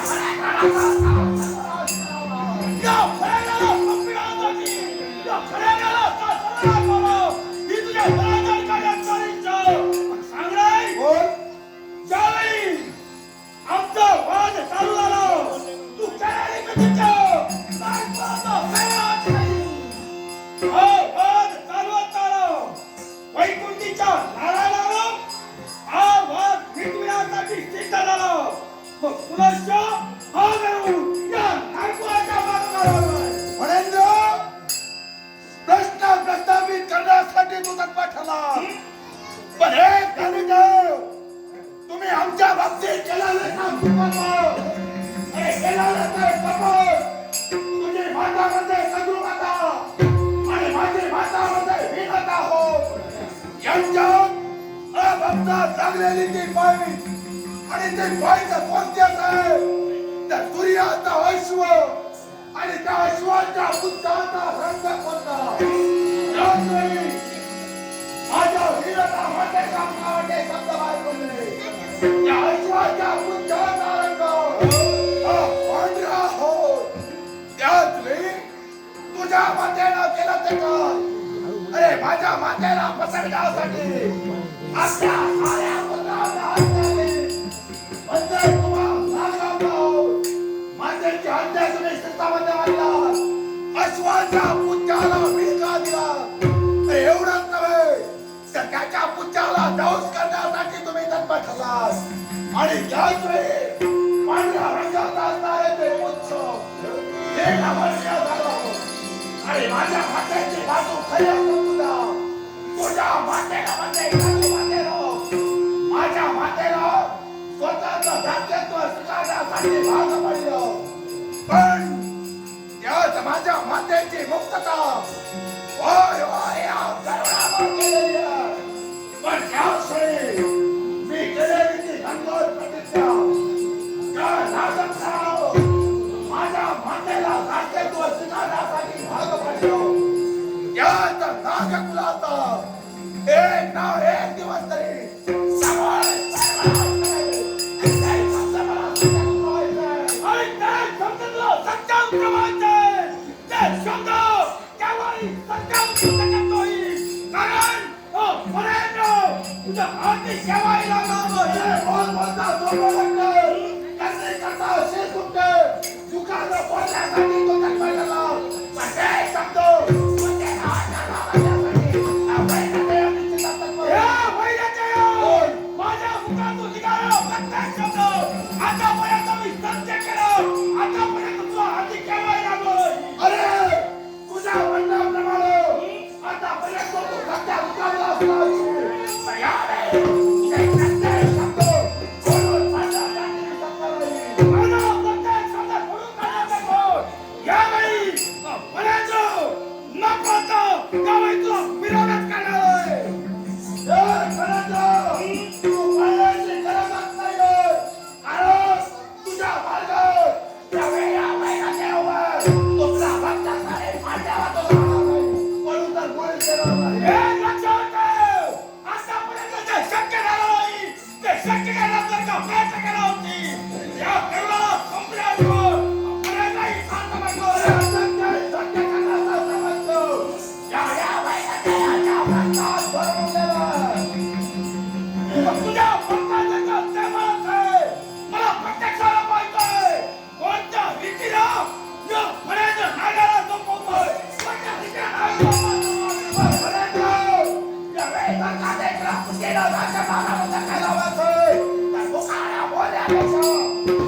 ありがとうございます。लागलेली ती बाई. आणि ते बाईचं कोणत्याच आहे त्या सूर्याचा अश्व. आणि त्या अश्वाच्या पुत्राचा रंग कोणता? माझ्या शब्द बाहेर पडले त्या अश्वाच्या पुत्राचा रंग. पांढरा हो त्याच वेळी तुझ्या मातेनं केलं ते काय? अरे माझ्या मातेला पसरण्यासाठी आणला अश्वाच्या पुत्राला दिला. एवढंच नव्हे तर त्याच्या दौस करण्यासाठी तुम्ही तत्पर ठरलात. आणि त्याच वेळी पांढऱ्या रंगाचा असणारे ते पुच्छ हे नमस्कार झालं. अरे माझ्या मातेची बाजू खरी असो तुझ्या मातेला म्हणजे खाली माझ्या मातेला स्वतःचं स्वीकारण्यासाठी भाग पडलं. माझ्या मातेची मुक्तता. होय होय या करुणावर पण त्याच वेळी मी केलेली ती गंगोर प्रतिज्ञा त्या नागपराव माझ्या मातेला दास्यत्व स्वीकारण्यासाठी भाग पडलो. त्यात नागकुलाचा सत्याम 燃烧了